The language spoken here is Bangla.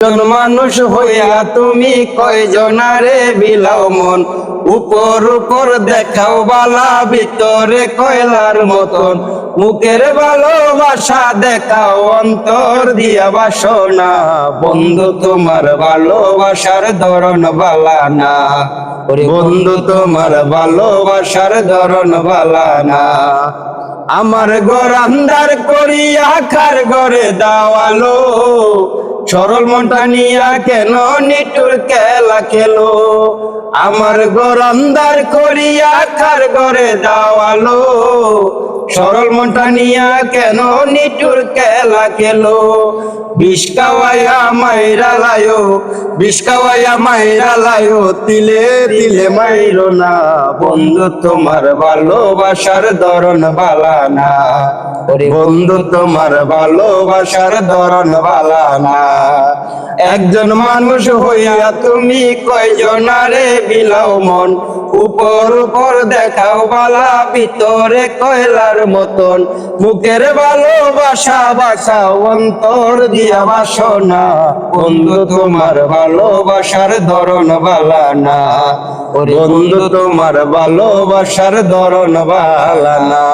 জন মানুষ হইয়া তুমি কয়জনারে বিলাও মন? উপর উপর দেখাও বালা ভিতরে কয়লার মতন। মুখের ভালোবাসা দেখাও অন্তর দিয়া বাসনা। বন্ধু তোমার ভালোবাসার ধরন বালা না। বন্ধু। তোমার ভালোবাসার ধরন বালা না। আমার আন্দার করিয়া খার ঘরে দাওয়ালো সরল মনটা নিয়া কেন নিটুর খেলা খেলো? আমার গরমদার করিয়া খার ঘরে দাওয়ালো সরল মনটা নিয়া কেন নিটুর খেলা খেলো? বিষ খাওয়াইয়া মাইরা লায়ো বিষ খাওয়াইয়া মাইরা লায়ো তিলে তিলে মাইরো না। বন্ধু তোমার ভালোবাসার ধরন বালা না। বন্ধু তোমার ভালোবাসার ধরন বালা না। একজন মানুষ হইয়া তুমি কয়জনারে বিলাও মন? উপর উপর দেখাও বালা, ভিতরে কয়লার মতন। মুখের ভালোবাসা বাসাও অন্তর দিয়া বাসনা বন্ধু, তোমার ভালোবাসার ধরন বালা না। বন্ধু, তোমার ভালোবাসার ধরন বালা না।